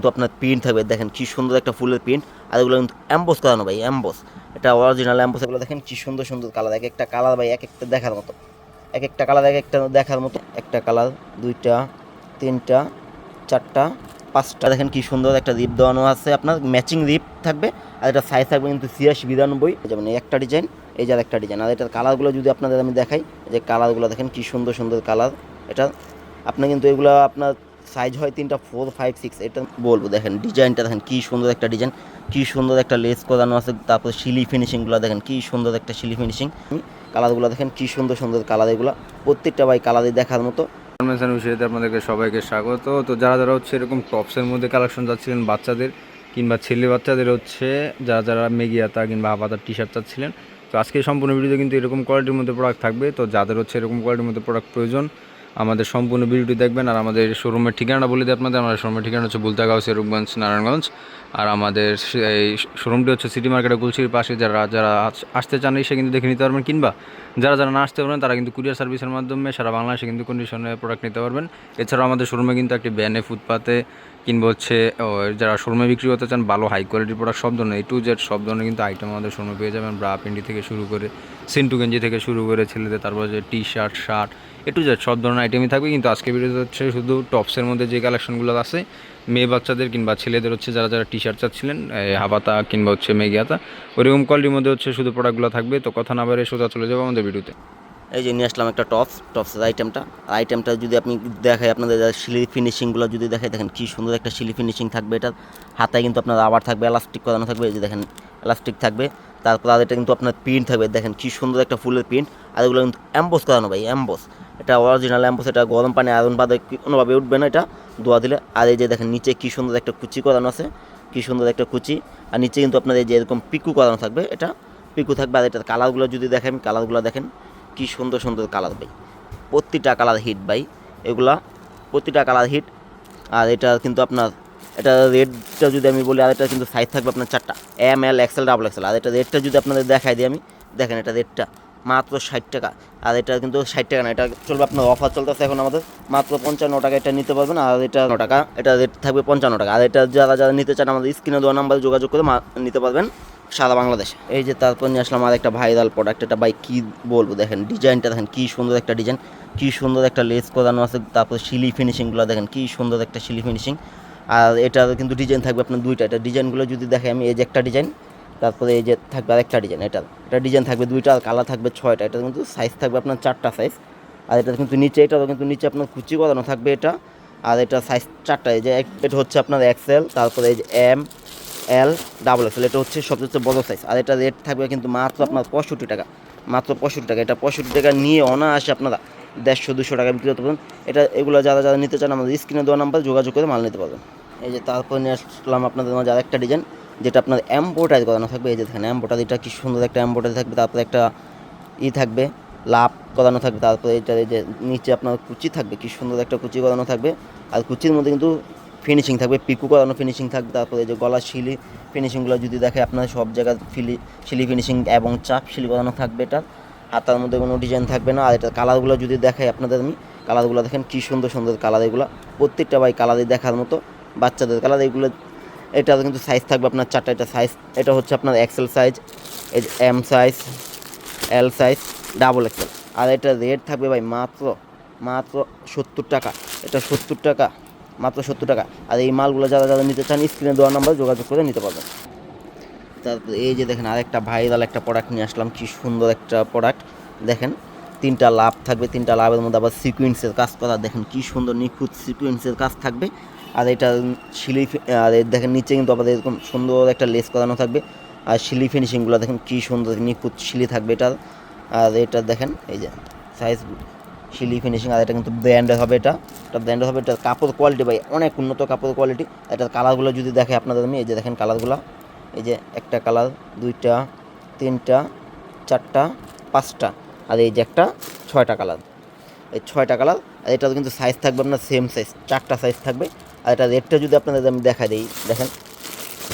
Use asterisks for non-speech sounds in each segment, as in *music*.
কিন্তু আপনার প্রিন্ট থাকবে। দেখেন কি সুন্দর একটা ফুলের প্রিন্ট আর এগুলো কিন্তু অ্যাম্বোস করানো ভাই অ্যাম্বোস এটা অরিজিনাল অ্যাম্বোস এগুলো দেখেন কি সুন্দর সুন্দর কালার এক একটা কালার ভাই, এক একটা দেখার মতো। এক একটা কালার এক একটা দেখার মতো। একটা কালার দুইটা, তিনটা, চারটা, পাঁচটা। দেখেন কি সুন্দর একটা রিপ দেওয়ানো আছে আপনার। ম্যাচিং রিপ থাকবে। আর এটা সাইজ থাকবে কিন্তু ছিয়াশি, বিরানব্বই। যেমন একটা ডিজাইন এই যার একটা ডিজাইন আর এটার কালারগুলো যদি আপনাদের আমি দেখাই যে কালারগুলো দেখেন কি সুন্দর সুন্দর কালার এটা আপনি কিন্তু এগুলো আপনার সাইজ হয় তিনটা ফোর ফাইভ সিক্স এটা বলব। দেখেন, ডিজাইনটা দেখেন, কী সুন্দর একটা ডিজাইন, কী সুন্দর একটা লেস করানো আছে, তারপর শিলি ফিনিশিংগুলো দেখেন, কী সুন্দর একটা শিলি ফিনিশিং কালারগুলো দেখেন, কী সুন্দর সুন্দর কালার এগুলো। প্রত্যেকটা ভাই কালারে দেখার মতো। কনভেনশন বিষয়তে আপনাদেরকে সবাইকে স্বাগত। তো যারা যারা হচ্ছে এরকম টপসের মধ্যে কালেকশন চাচ্ছিলেন, বাচ্চাদের কিংবা ছেলে বাচ্চাদের হচ্ছে, যারা যারা মেগিয়াতা কিংবা হাফাতার টি শার্ট চাচ্ছিলেন, তো আজকে সম্পূর্ণ ভিডিওতে কিন্তু এরকম কোয়ালিটির মধ্যে প্রোডাক্ট থাকবে। তো যাদের হচ্ছে এরকম কোয়ালিটির মধ্যে প্রোডাক্ট প্রয়োজন আমাদের সম্পূর্ণ ভিডিওটি দেখবেন আর আমাদের শোরুমের ঠিকানাটা বলে দিই আপনাদের। আমাদের শোরুমের ঠিকানা হচ্ছে বুলতাগাঁও রূপগঞ্জ নারায়ণগঞ্জ। আর আমাদের এই শোরুমটি হচ্ছে সিটি মার্কেটের গুলশির পাশে। যারা যারা আসতে চান এসে কিন্তু দেখে নিতে পারবেন, কিংবা যারা যারা না আসতে পারবেন, তারা কিন্তু কুরিয়ার সার্ভিসের মাধ্যমে সারা বাংলাদেশে কিন্তু কন্ডিশনে প্রোডাক্ট নিতে পারবেন। এছাড়াও আমাদের শোরুমে কিন্তু একটি ব্যানে ফুটপাতে কিংবা হচ্ছে যারা শোরুমে বিক্রি করতে চান, ভালো হাই কোয়ালিটির প্রোডাক্ট সব ধরনের এ টু জেড সব ধরনের কিন্তু আইটেম আমাদের শোরুমে পেয়ে যাবেন। ব্রা পিন্ডি থেকে শুরু করে সিন্টু গেঞ্জি থেকে শুরু করে ছেলেদের, তারপর যে T shirt shirt A to Z সব ধরনের আইটেমই থাকবে, কিন্তু আজকে ভিডিওতে হচ্ছে শুধু টপসের মধ্যে যে কালেকশনগুলো আছে, মেয়ে বাচ্চাদের কিংবা ছেলেদের হচ্ছে যারা যারা টি শার্ট চাচ্ছিলেন হাবাতা কিংবা হচ্ছে মেঘিয়াতা ওইরকম কোয়ালিটির মধ্যে হচ্ছে শুধু প্রোডাক্টগুলো থাকবে। তো কথা না বাইরে সোজা চলে যাব আমাদের ভিডিওতে এই যে নিয়ে আসলাম একটা টপস টপসের আইটেমটা আইটেমটা যদি আপনি দেখাই আপনাদের শিলি ফিনিশিংগুলো যদি দেখাই, দেখেন কী সুন্দর একটা শিলি ফিনিশিং থাকবে এটা হাতায় কিন্তু আপনার আবার থাকবে এলাস্টিক করানো থাকবে, এই যে দেখেন এলাস্টিক থাকবে। তারপর আর এটা কিন্তু আপনার প্রিন্ট থাকবে, দেখেন কী সুন্দর একটা ফুলের প্রিন্ট আর এগুলো কিন্তু অ্যাম্বোস করানো ভাই অ্যাম্বোস এটা অরিজিনাল অ্যাম্বোস এটা গরম পানি, আয়রন বাদে কোনোভাবে উঠবে না এটা। ধোয়া দিলে। আর এই যে দেখেন, নিচে কী সুন্দর একটা কুচি করানো আছে। কী সুন্দর একটা কুচি। আর নিচে কিন্তু আপনার এই যে এরকম পিকু করানো থাকবে এটা। পিকু থাকবে আর এটার কালারগুলো যদি দেখেন কালারগুলো দেখেন, কি সুন্দর সুন্দর কালার ভাই। প্রতিটা কালার হিট ভাই। এগুলা প্রতিটা কালার হিট আর এটা কিন্তু আপনার, এটা রেটটা যদি আমি বলি, আর এটা কিন্তু সাইজ থাকবে আপনার চারটা। M L XL double XL আর এটা রেটটা যদি আপনাদের দেখাই দিই আমি, দেখেন এটা রেটটা মাত্র ষাট টাকা। আর এটা কিন্তু ষাট টাকা না, এটা চলবে আপনার অফার চলতেছে এখন আমাদের। মাত্র পঞ্চান্ন টাকা এটা নিতে পারবেন, আর এটা ন টাকা, এটা রেট থাকবে পঞ্চান্ন টাকা। আর এটা যারা যারা নিতে চান আমাদের স্ক্রিনে দেওয়া নাম্বারে যোগাযোগ করে নিতে পারবেন সারা বাংলাদেশে। এই যে তারপর নিয়ে আসলাম আর একটা ভাইরাল প্রোডাক্ট এটা ভাই কী বলব দেখেন, ডিজাইনটা দেখেন কী সুন্দর একটা ডিজাইন, কী সুন্দর একটা লেস করানো আছে, তারপর শিলি ফিনিশিংগুলো দেখেন কী সুন্দর একটা শিলি ফিনিশিং আর এটা কিন্তু ডিজাইন থাকবে আপনার দুইটা, এটা ডিজাইনগুলো যদি দেখাই আমি এই যে একটা ডিজাইন তারপরে এই যে থাকবে আরেকটা ডিজাইন এটা এটা ডিজাইন থাকবে দুইটা আর কালার থাকবে ছয়টা এটা কিন্তু সাইজ থাকবে আপনার চারটা সাইজ আর এটা কিন্তু নিচে এটাও কিন্তু নিচে আপনার কুচি করানো থাকবে এটা, আর এটা সাইজ চারটা, এই যে এটা হচ্ছে আপনার এক্সেল তারপরে এই যে এম এল ডাবল এক্সেল এটা হচ্ছে সবচেয়ে বড় সাইজ আর এটা রেট থাকবে কিন্তু মাত্র আপনার পঁয়ষট্টি টাকা, মাত্র পঁয়ষট্টি টাকা, এটা পঁয়ষট্টি টাকা নিয়ে অনায়াসে আপনারা দেড়শো, দুশো টাকা বিক্রি করতে পারবেন এটা, এগুলো যারা যারা নিতে চান আমাদের স্ক্রিনে দেওয়া নাম্বার যোগাযোগ করে মাল নিতে পারবেন। এই যে তারপর নিয়ে আসলাম আপনাদের মাঝে আরেকটা ডিজাইন যেটা আপনার এম্বোটারি করানো থাকবে, এই যে দেখেন এম্বোটারিটা কি সুন্দর একটা এম্বোটারি থাকবে, তারপরে একটা ই থাকবে, লাভ করানো থাকবে, তারপরে এটা যে নিচে আপনার কুচি থাকবে, কি সুন্দর একটা কুচি করানো থাকবে, আর কুচির মধ্যে কিন্তু ফিনিশিং থাকবে, পিকু করানো ফিনিশিং থাকবে, তারপরে যে গলা শিলি ফিনিশিংগুলো যদি দেখে আপনার সব জায়গায় ফিলি শিলি ফিনিশিং এবং চাপ শিলি করানো থাকবে এটা, আর তার মধ্যে কোনো ডিজাইন থাকবে না, আর এটা কালারগুলো যদি দেখাই আপনাদের আমি কালারগুলো দেখেন কী সুন্দর সুন্দর কালার এগুলো, প্রত্যেকটা ভাই কালারই দেখার মতো, বাচ্চাদের কালার এগুলো এটা কিন্তু সাইজ থাকবে আপনার চারটা, এটা সাইজ এটা হচ্ছে আপনার এক্সেল সাইজ এই M size L size double XL আর এটা রেট থাকবে ভাই মাত্র মাত্র সত্তর টাকা। এটা সত্তর টাকা, মাত্র সত্তর টাকা। আর এই মালগুলো যারা যারা নিতে চান, স্ক্রিনে দেওয়ার নাম্বার যোগাযোগ করে নিতে পারবেন। তারপর এই যে দেখেন আরেকটা ভাইরাল একটা প্রোডাক্ট নিয়ে আসলাম, কি সুন্দর একটা প্রোডাক্ট দেখেন, তিনটা লাভ থাকবে, তিনটা লাভের মধ্যে আবার সিকুয়েন্সের কাজ করা। দেখেন কি সুন্দর নিখুঁত সিকুয়েন্সের কাজ থাকবে। আর এটা শিলি আর দেখেন নিচে কিন্তু আবার এরকম সুন্দর একটা লেস করানো থাকবে। আর শিলি ফিনিশিংগুলো দেখেন কি সুন্দর, নিখুঁত শিলি থাকবে এটার। আর এটা দেখেন, এই যে সাইজ শিলি ফিনিশিং আর এটা কিন্তু ব্র্যান্ডের হবে এটা। এটা ব্র্যান্ডের হবে এটা কাপড় কোয়ালিটি ভাই, অনেক উন্নত কাপড় কোয়ালিটি এটার কালারগুলো যদি দেখে আপনাদের আমি, এই যে দেখেন কালারগুলো এই যে একটা কালার দুইটা, তিনটা, চারটা, পাঁচটা। আর এই যে একটা, ছয়টা কালার এই ছয়টা কালার আর এটা কিন্তু সাইজ থাকবে আপনার সেম সাইজ চারটা সাইজ থাকবে। আর এটা রেটটা যদি আপনাদের আমি দেখাই দিই, দেখেন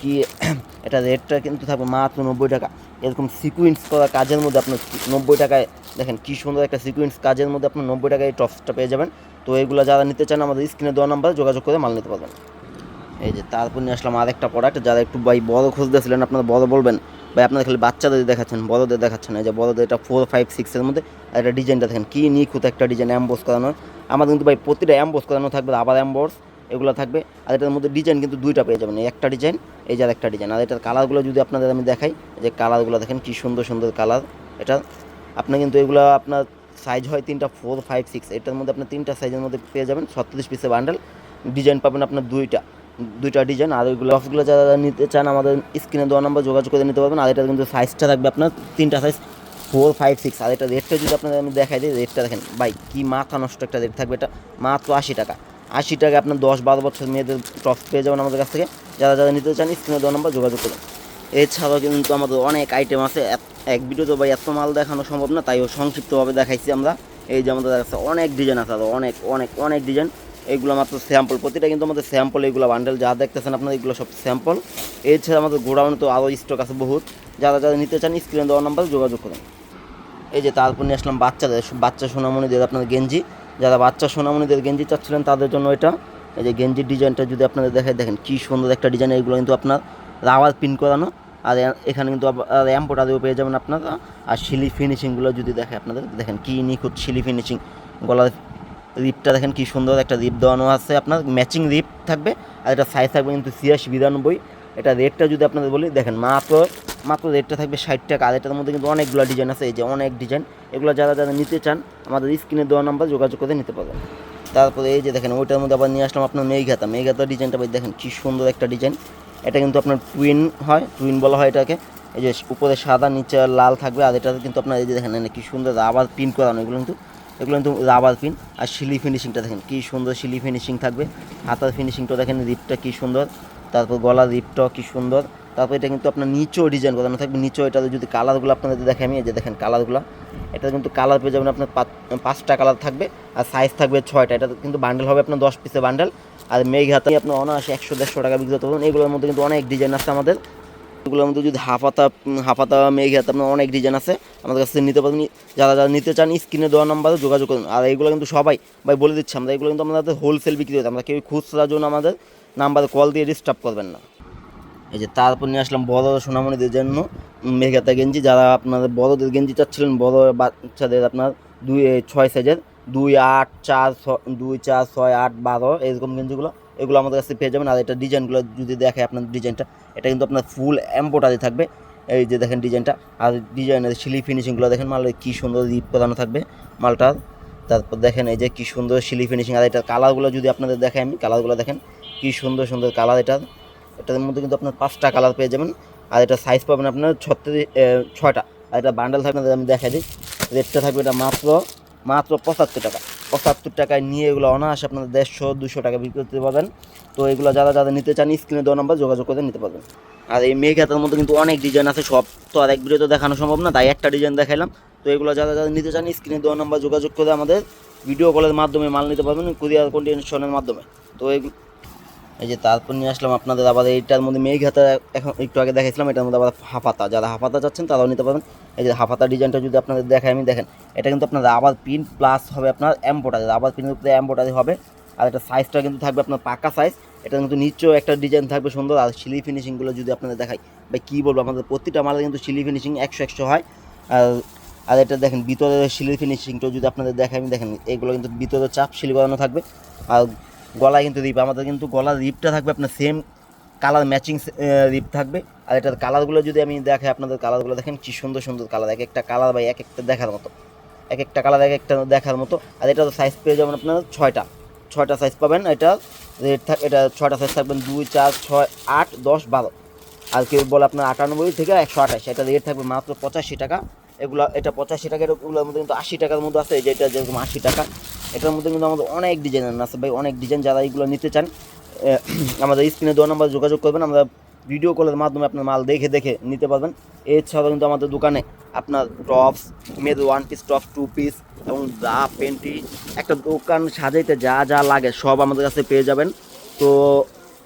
কি, *clears throat* এটা রেটটা কিন্তু থাকবে মাত্র নব্বই টাকা। এরকম সিকুয়েন্স করা কাজের মধ্যে আপনার নব্বই টাকায়, দেখেন কি সুন্দর একটা সিকুয়েন্স কাজের মধ্যে আপনার নব্বই টাকায় এই টপসটা পেয়ে যাবেন। তো এগুলো যারা নিতে চান, আমাদের স্ক্রিনে দেওয়া নাম্বারে যোগাযোগ করে মাল নিতে পারবেন। এই যে তারপর নিয়ে আসলাম আরেকটা প্রোডাক্ট যারা একটু ভাই বড় খুঁজতেছিলেন, আপনারা বড় বলবেন। ভাই, আপনারা খালি বাচ্চাদের দেখাচ্ছেন, বড়দের দেখাচ্ছেন। এই যে বড়দের এটা ফোর ফাইভ সিক্সের মধ্যে এটা ডিজাইনটা দেখেন কী নিখুঁত একটা ডিজাইন অ্যাম্বোস করানো আমাদের কিন্তু ভাই প্রতিটা অ্যাম্বোস করানো থাকবে, আবার অ্যাম্বোস এগুলো থাকবে। আর এটার মধ্যে ডিজাইন কিন্তু দুইটা পেয়ে যাবেন। একটা ডিজাইন এই যে একটা ডিজাইন আর এটার কালারগুলো যদি আপনাদের আমি দেখাই যে কালারগুলো দেখেন, কী সুন্দর সুন্দর কালার এটা আপনি কিন্তু এগুলো আপনার সাইজ হয় তিনটা ফোর ফাইভ সিক্স এটার মধ্যে আপনার তিনটা সাইজের মধ্যে পেয়ে যাবেন, ছত্রিশ পিসের বান্ডেল ডিজাইন পাবেন আপনার দুইটা দুইটা ডিজাইন আর ওইগুলো অফগুলো যারা যারা নিতে চান, আমাদের স্ক্রিনে দেওয়া নাম্বার যোগাযোগ করে নিতে পারবেন। আর এটা কিন্তু সাইজটা থাকবে আপনার তিনটা সাইজ ফোর ফাইভ সিক্স আর এটা রেটটা যদি আপনাদের আমি দেখাই দিই রেটটা দেখেন, ভাই, কী মাথা নষ্ট একটা রেট থাকবে। এটা মাত্র আশি টাকা। আশি টাকা আপনার দশ বারো বছর মেয়েদের টপ পেয়ে যাবেন আমাদের কাছ থেকে। যারা যারা নিতে চান, স্ক্রিনে দেওয়া নাম্বার যোগাযোগ করুন। এছাড়াও কিন্তু আমাদের অনেক আইটেম আছে। এক- ভিডিওতে ভাই এত মাল দেখানো সম্ভব না তাইও সংক্ষিপ্তভাবে দেখাইছি আমরা। এই যে আমাদের কাছে অনেক ডিজাইন আছে আরও অনেক অনেক অনেক ডিজাইন এইগুলো মাত্র স্যাম্পল প্রতিটা কিন্তু আমাদের স্যাম্পল এইগুলো বান্ডেল যা দেখতেছেন আপনারা, এগুলো সব স্যাম্পল এছাড়া আমাদের গোডাউনে তো আরও স্টক আছে বহুত। যারা যারা নিতে চান, স্ক্রিনে দেওয়ার নাম্বার যোগাযোগ করুন। এই যে তারপর নিয়ে আসলাম বাচ্চাদের, বাচ্চা সোনামণিদের আপনাদের গেঞ্জি। যারা বাচ্চা সোনামণিদের গেঞ্জি চাচ্ছিলেন তাদের জন্য এটা। এই যে গেঞ্জির ডিজাইনটা যদি আপনাদের দেখায় দেখেন কী সুন্দর একটা ডিজাইন, এগুলো কিন্তু আপনার রাওয়ার প্রিন্ট করানো। আর এখানে কিন্তু অ্যাম্পোটারিও পেয়ে যাবেন আপনারা। আর শিলি ফিনিশিংগুলো যদি দেখে আপনাদের, দেখেন কী নিখুঁত শিলি ফিনিশিং। গলার রিপটা দেখেন কী সুন্দর একটা রিপ দেওয়ানো আছে আপনার, ম্যাচিং রিপ থাকবে। আর এটা সাইজ থাকবে কিন্তু ছিয়াশি বিরানব্বই। এটা রেটটা যদি আপনাদের বলি, দেখেন মাত্র মাত্র রেটটা থাকবে ষাট টাকা। আর এটার মধ্যে কিন্তু অনেকগুলো ডিজাইন আছে, এই যে অনেক ডিজাইন এগুলো যারা যারা নিতে চান, আমাদের স্ক্রিনে দেওয়া নাম্বার যোগাযোগ করে নিতে পারবেন। তারপরে এই যে দেখেন, ওইটার মধ্যে আবার নিয়ে আসলাম আপনার মেঘাতা। মেঘাতা ডিজাইনটা ভাই দেখেন কী সুন্দর একটা ডিজাইন এটা কিন্তু আপনার টুইন হয় টুইন বলা হয় এটাকে। এই যে উপরে সাদা, নিচে লাল থাকবে। আর এটা কিন্তু আপনার এই যে দেখেন কী সুন্দর রাবার প্রিন্ট করানো, এগুলো কিন্তু এগুলো কিন্তু রাবার পিন আর শিলি ফিনিশিংটা দেখেন, কী সুন্দর শিলি ফিনিশিং থাকবে। হাতার ফিনিশিংটা দেখেন রিপটা কী সুন্দর। তারপর গলার রিপটাও কী সুন্দর। তারপর এটা কিন্তু আপনার নিচেও ডিজাইন করানো থাকবে নিচেও এটাতে যদি কালারগুলো আপনাদের দেখে, আমি যে দেখেন কালারগুলো এটা কিন্তু কালার পেয়ে যাবেন আপনার পাঁচটা কালার থাকবে, আর সাইজ থাকবে ছয়টা। এটা কিন্তু বান্ডেল হবে আপনার দশ পিসের বান্ডেল আর মেঘ হাতে আপনার অনায়াসে একশো, দেড়শো টাকা বিক্রি করতে পারবেন। এগুলোর মধ্যে কিন্তু অনেক ডিজাইন আছে আমাদের। এগুলোর মধ্যে যদি হাফাতা হাফাতা মেঘ হাতে আপনার অনেক ডিজাইন আছে। আমাদের কাছ থেকে নিতে পারবেন। যারা যারা নিতে চান, স্ক্রিনে দেওয়া নাম্বারে যোগাযোগ করুন। আর এগুলো কিন্তু সবাই, ভাই বলে দিচ্ছি, আমরা এগুলো কিন্তু আমাদের হোলসেল বিক্রি হতে আমরা কেউ খুচরার জন্য আমাদের নাম্বারে কল দিয়ে ডিস্টার্ব করবেন না। এই যে তারপর নিয়ে আসলাম বড় সোনামণিদের জন্য মেঘাতা গেঞ্জি। যারা আপনার বড়দের গেঞ্জি চাচ্ছিলেন, বড় বাচ্চাদের আপনার দুই ছয় সাইজের দুই, আট, চার দুই, চার, ছয়, আট, বারো, এরকম গেঞ্জিগুলো, এগুলো আমাদের কাছে পেয়ে যাবেন। আর এটা ডিজাইনগুলো যদি দেখে আপনার ডিজাইনটা, এটা কিন্তু আপনার ফুল এম্বোটারি থাকবে। এই যে দেখেন ডিজাইনটা, আর ডিজাইনের শিলি ফিনিশিংগুলো দেখেন, মাল কী সুন্দর রিপ করানো থাকবে মালটার। তারপর দেখেন এই যে কী সুন্দর শিলি ফিনিশিং আর এটার কালারগুলো যদি আপনাদের দেখাই আমি কালারগুলো দেখেন কী সুন্দর সুন্দর কালার এটা। এটার মধ্যে কিন্তু আপনার পাঁচটা কালার পেয়ে যাবেন। আর এটা সাইজ পাবেন আপনার ছত্রিশ ছয়টা। আর এটা বান্ডেল থাকবে আমি দেখাই দিই। রেটটা থাকবে এটা মাত্র মাত্র পঁচাত্তর টাকা। পঁচাত্তর টাকায় নিয়ে এগুলো অনায়াসে আপনাদের দেড়শো, দুশো টাকা বিক্রি করতে পারবেন। তো এগুলো যারা যারা নিতে চান স্ক্রিনে দেওয়া নাম্বার যোগাযোগ করে নিতে পারবেন। আর এই মেঘাতার মধ্যে কিন্তু অনেক ডিজাইন আছে, সব তো আর এক ভিডিওতে দেখানো সম্ভব না, তাই একটা ডিজাইন দেখাইলাম। তো এগুলো যারা যারা নিতে চান স্ক্রিনে দেওয়া নাম্বার যোগাযোগ করে আমাদের ভিডিও কলের মাধ্যমে মাল নিতে পারবেন কুরিয়ার কন্টিনেশনের মাধ্যমে। তো এই যে তারপর নিয়ে আসলাম আপনাদের আবার এইটার মধ্যে মেঘ হাতা এখন একটু আগে দেখাইছিলাম, এটার মধ্যে আবার হাফাতা, যারা হাফাতা চাচ্ছেন তারাও নিতে পারবেন। এই যে হাফাতা ডিজাইনটা যদি আপনাদের দেখাই, আমি দেখেন, এটা কিন্তু আপনার আবার প্রিন্ট প্লাস হবে আপনার এম্বোটারি আবার প্রিন্টের উপরে এম্বোটারি হবে। আর এটা সাইজটা কিন্তু থাকবে আপনার পাকা সাইজ এটা কিন্তু নিচেও একটা ডিজাইন থাকবে সুন্দর। আর সিলি ফিনিশিংগুলো যদি আপনাদের দেখাই, ভাই কী বলব, আমাদের প্রতিটা মালে কিন্তু সিলি ফিনিশিং একশো একশো হয়। আর আর এটা দেখেন, ভিতরে সিলি ফিনিশিংটাও যদি আপনাদের দেখাই, আমি দেখেন, এগুলো কিন্তু ভিতরে চাপ সিলি করানো থাকবে। আর গলায় কিন্তু রিপ আমাদের কিন্তু গলার রিপটা থাকবে আপনার সেম কালার ম্যাচিং রিপ থাকবে। আর এটার কালারগুলো যদি আমি দেখাই, আপনাদের কালারগুলো দেখেন, কি সুন্দর সুন্দর কালার এক একটা কালার বা এক একটা দেখার মতো। এক একটা কালার এক একটা দেখার মতো। আর এটা সাইজ পেয়ে যাবেন আপনার ছয়টা। ছয়টা সাইজ পাবেন, এটা রেট থাক, এটা ছয়টা সাইজ থাকবেন দুই, চার, ছয়, আট, দশ, বারো। আর কেউ বলে আপনার আটানব্বই থেকে একশো আঠাশ, এটা রেট থাকবে মাত্র পঁচাশি টাকা। এগুলো, এটা পঁচাশি টাকা এগুলোর মধ্যে কিন্তু আশি টাকার মধ্যে আছে, এই যে এটা যেরকম আশি টাকা। এটার মধ্যে কিন্তু আমাদের অনেক ডিজাইন আছে। ভাই অনেক ডিজাইন যারা এগুলো নিতে চান আমাদের স্ক্রিনে দেওয়া নাম্বার যোগাযোগ করবেন, আমরা ভিডিও কলের মাধ্যমে আপনার মাল দেখে দেখে নিতে পারবেন। এছাড়াও কিন্তু আমাদের দোকানে আপনার tops মেয়েদ one piece tops two piece এবং ব্রা পেন্টি একটা দোকান সাজাইতে যা যা লাগে সব আমাদের কাছে পেয়ে যাবেন। তো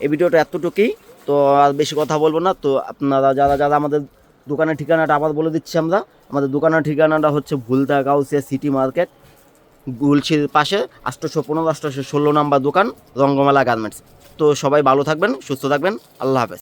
এই ভিডিওটা এতটুকুই। তো আর বেশি কথা বলব না। তো আপনারা যারা যারা আমাদের দোকানের ঠিকানাটা আবার বলে দিচ্ছি আমরা, আমাদের দোকানের ঠিকানাটা হচ্ছে ভুলতা গাউসিয়া সিটি মার্কেট গুলছির পাশে আষ্টশো পনেরো, আষ্টশো ষোলো নম্বর দোকান রঙ্গমালা গার্মেন্টস। তো সবাই ভালো থাকবেন, সুস্থ থাকবেন, আল্লাহ হাফেজ।